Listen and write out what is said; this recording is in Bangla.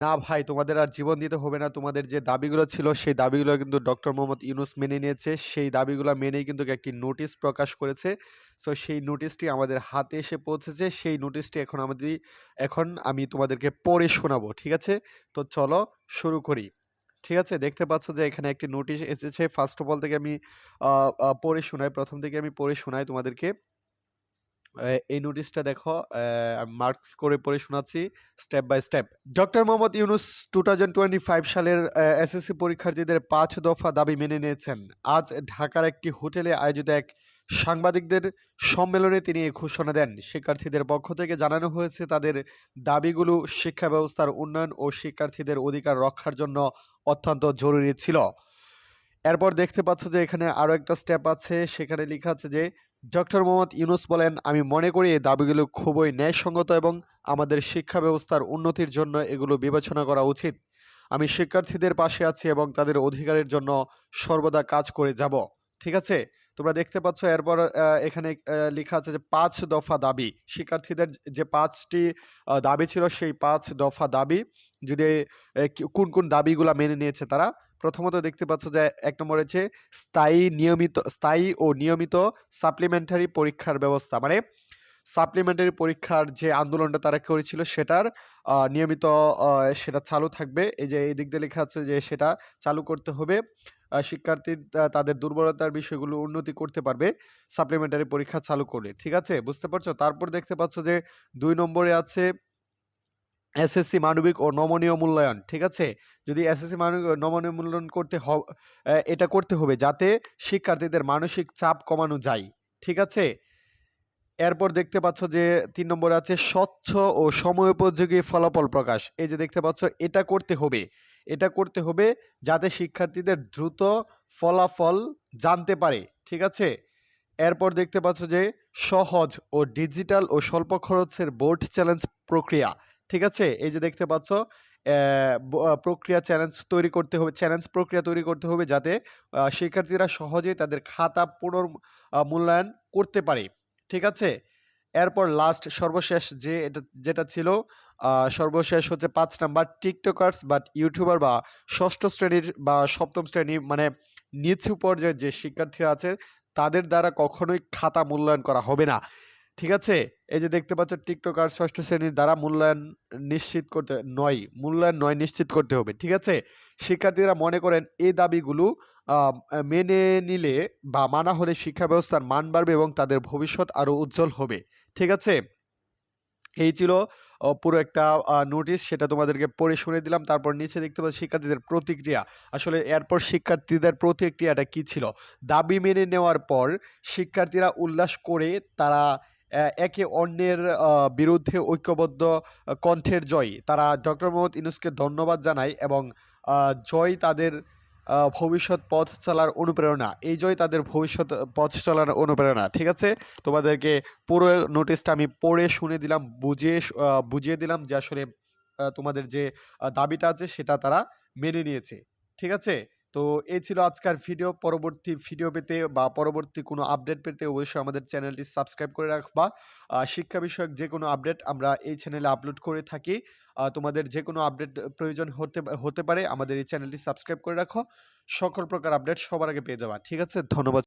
না ভাই, তোমাদের আর জীবন দিতে হবে না। তোমাদের যে দাবিগুলো ছিল, সেই দাবিগুলো কিন্তু ডক্টর মোহাম্মদ ইউনুস মেনে নিয়েছে। সেই দাবিগুলো মেনেই কিন্তু একটি নোটিশ প্রকাশ করেছে। সো সেই নোটিশটি আমাদের হাতে এসে পৌঁছেছে। সেই নোটিশটি এখন আমাদের, এখন আমি তোমাদেরকে পড়ে শোনাবো। ঠিক আছে? তো চলো শুরু করি। ঠিক আছে? দেখতে পাচ্ছ যে এখানে একটি নোটিশ এসেছে। ফার্স্ট অফ অল থেকে আমি পড়ে শোনাই। প্রথম থেকে আমি পড়ে শোনাই তোমাদেরকে। এই নোটিশটা দেখো মার্ক করে পড়ে শোনাচ্ছি step by step. Doctor Mohammad Yunus 2025 সালের এসএসসি পরীক্ষার্থীদের পাঁচ দফা দাবি মেনে নিয়েছেন। আজ ঢাকার একটি হোটেলে আয়োজিত এক সাংবাদিকদের সম্মেলনে তিনি ঘোষণা দেন। শিক্ষার্থীদের পক্ষ থেকে জানানো হয়েছে তাদের দাবিগুলো শিক্ষা ব্যবস্থার উন্নয়ন ও শিক্ষার্থীদের অধিকার রক্ষার জন্য অত্যন্ত জরুরি ছিল। এরপর দেখতে পাচ্ছ যে এখানে আরও একটা স্টেপ আছে। সেখানে লিখা আছে যে ডক্টর মোহাম্মদ ইউনুস বলেন, "আমি মনে করি এই দাবিগুলো খুবই ন্যায়সঙ্গত এবং আমাদের শিক্ষা ব্যবস্থার উন্নতির জন্য এগুলো বিবেচনা করা উচিত। আমি শিক্ষার্থীদের পাশে আছি এবং তাদের অধিকারের জন্য সর্বদা কাজ করে যাব।" ঠিক আছে? তোমরা দেখতে পাচ্ছ এরপর এখানে লেখা আছে যে পাঁচ দফা দাবি। শিক্ষার্থীদের যে পাঁচটি দাবি ছিল সেই পাঁচ দফা দাবি যদি কোন, কোন দাবিগুলো মেনে নিয়েছে তারা। প্রথমত দেখতে পাচ্ছ যে এক নম্বরে হচ্ছে স্থায়ী নিয়মিত, স্থায়ী ও নিয়মিত সাপ্লিমেন্টারি পরীক্ষার ব্যবস্থা। মানে সাপ্লিমেন্টারি পরীক্ষার যে আন্দোলনটা তারা করেছিল সেটার নিয়মিত সেটা চালু থাকবে। এই যে এই দিক দিয়ে লেখা আছে যে সেটা চালু করতে হবে। শিক্ষার্থী তাদের দুর্বলতার বিষয়গুলো উন্নতি করতে পারবে সাপ্লিমেন্টারি পরীক্ষা চালু করলে। ঠিক আছে? বুঝতে পারছ? তারপর দেখতে পাচ্ছ যে দুই নম্বরে আছে এসএসসি মানবিক ও নমনীয় মূল্যায়ন। ঠিক আছে? যদি এসএসসি মানবিক নমনীয় মূল্যায়ন করতে হ এটা করতে হবে যাতে শিক্ষার্থীদের মানসিক চাপ কমানো যায়। ঠিক আছে? এরপর দেখতে পাচ্ছ যে তিন নম্বরে আছে, স্বচ্ছ ও সময়োপযোগী ফলাফল প্রকাশ। এই যে দেখতে পাচ্ছ, এটা করতে হবে। এটা করতে হবে যাতে শিক্ষার্থীদের দ্রুত ফলাফল জানতে পারে। ঠিক আছে? এরপর দেখতে পাচ্ছ যে সহজ ও ডিজিটাল ও স্বল্প খরচের বোর্ড চ্যালেঞ্জ প্রক্রিয়া। ঠিক আছে? এই যে দেখতে পাচ্ছ প্রক্রিয়া চ্যালেঞ্জ তৈরি করতে হবে, চ্যালেঞ্জ প্রক্রিয়া তৈরি করতে হবে যাতে শিক্ষার্থীরা সহজেই তাদের খাতা পুনর মূল্যায়ন করতে পারে। ঠিক আছে? এরপর লাস্ট সর্বশেষ যে এটা, যেটা ছিল সর্বশেষ হচ্ছে পাঁচ নাম্বার টিকটকার্স বা ইউটিউবার বা ষষ্ঠ শ্রেণির বা সপ্তম শ্রেণি মানে নিচু পর্যায়ের যে শিক্ষার্থীরা আছে, তাদের দ্বারা কখনোই খাতা মূল্যায়ন করা হবে না। ঠিক আছে? এই যে দেখতে পাচ্ছ টিকটকার ষষ্ঠ শ্রেণির দ্বারা মূল্যায়ন নিশ্চিত করতে নয়, মূল্যায়ন নয় নিশ্চিত করতে হবে। ঠিক আছে? শিক্ষার্থীরা মনে করেন এই দাবিগুলো মেনে নিলে বা মানা হলে শিক্ষা ব্যবস্থার মান বাড়বে এবং তাদের ভবিষ্যৎ আরও উজ্জ্বল হবে। ঠিক আছে? এই ছিল পুরো একটা নোটিশ সেটা তোমাদেরকে পড়ে শুনে দিলাম। তারপর নিচে দেখতে পাচ্ছ শিক্ষার্থীদের প্রতিক্রিয়া। আসলে এরপর শিক্ষার্থীদের প্রতিক্রিয়াটা কি ছিল? দাবি মেনে নেওয়ার পর শিক্ষার্থীরা উল্লাস করে তারা একে অন্যের বিরুদ্ধে ঐক্যবদ্ধ কণ্ঠের জয়। তারা ডক্টর মোহাম্মদ ইউনুসকে ধন্যবাদ জানায় এবং জয় তাদের ভবিষ্যৎ পথ চলার অনুপ্রেরণা। এই জয় তাদের ভবিষ্যৎ পথ চলার অনুপ্রেরণা। ঠিক আছে? তোমাদেরকে পুরো নোটিশটা আমি পড়ে শুনে দিলাম, বুঝিয়ে বুঝিয়ে দিলাম যে আসলে তোমাদের যে দাবিটা আছে সেটা তারা মেনে নিয়েছে। ঠিক আছে? তো এই ছিল আজকের ভিডিও। পরবর্তী ভিডিও পেতে বা পরবর্তী কোনো আপডেট পেতে অবশ্যই আমাদের চ্যানেলটি সাবস্ক্রাইব করে রাখবা। শিক্ষা বিষয়ক যে কোনো আপডেট আমরা এই চ্যানেলে আপলোড করে থাকি। তোমাদের যে কোনো আপডেট প্রয়োজন হতে হতে পারে আমাদের এই চ্যানেলটি সাবস্ক্রাইব করে রাখো। সকল প্রকার আপডেট সবার আগে পেয়ে যাবা। ঠিক আছে? ধন্যবাদ।